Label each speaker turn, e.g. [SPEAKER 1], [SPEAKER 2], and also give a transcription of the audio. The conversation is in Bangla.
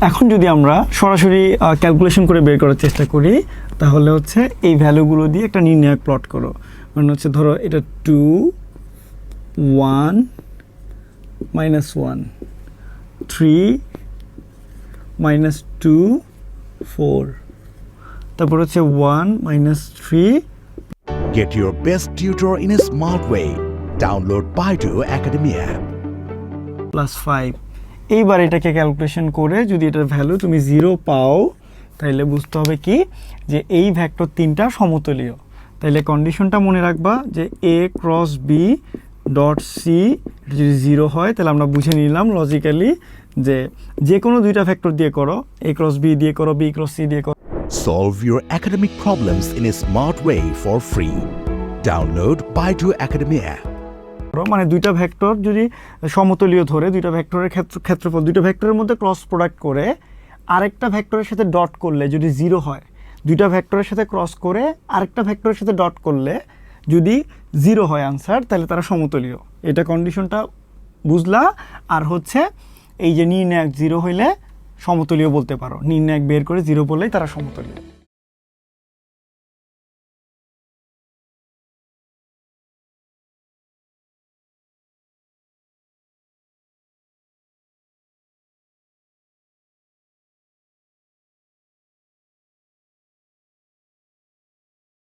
[SPEAKER 1] এখন যদি আমরা সরাসরি ক্যালকুলেশন করে বের করার চেষ্টা করি তাহলে হচ্ছে এই ভ্যালুগুলো দিয়ে একটা নির্ণায়ক প্লট করো মানে হচ্ছে ধরো এটা two one minus one three minus two four তারপর হচ্ছে one minus three
[SPEAKER 2] Get your best tutor in a smart way. Download Baidu Academy app.
[SPEAKER 1] Plus five এইবার এটাকে ক্যালকুলেশন করে যদি এটার ভ্যালু তুমি জিরো পাও তাহলে বুঝতে হবে কি যে এই ভ্যাক্টর তিনটা সমতলীয় তাহলে কন্ডিশনটা মনে রাখবা যে A cross B dot C যদি জিরো হয়, তাহলে আমরা বুঝে নিলাম লজিক্যালি যে যে কোনো দুইটা ভ্যাক্টর দিয়ে করো এ ক্রস বি দিয়ে করো বি ক্রস সি দিয়ে করো
[SPEAKER 2] Solve your academic problems in a smart way for free. Download Baidu Academy app.
[SPEAKER 1] মানে দুইটা ভেক্টর যদি সমতলীয় ধরে দুইটা ভেক্টরের ক্ষেত্র, ক্ষেত্রফল, দুইটা ভেক্টরের মধ্যে ক্রস প্রোডাক্ট করে আরেকটা ভেক্টরের সাথে ডট করলে যদি জিরো হয়, দুইটা ভেক্টরের সাথে ক্রস করে আরেকটা ভেক্টরের সাথে ডট করলে যদি জিরো হয় আনসার তাহলে তারা সমতলীয়। এটা কন্ডিশনটা বুঝলা? আর হচ্ছে এই যে নির্ণায়ক জিরো হইলে সমতলীয় বলতে পারো। নির্ণায়ক বের করে জিরো বললেই তারা সমতলীয়।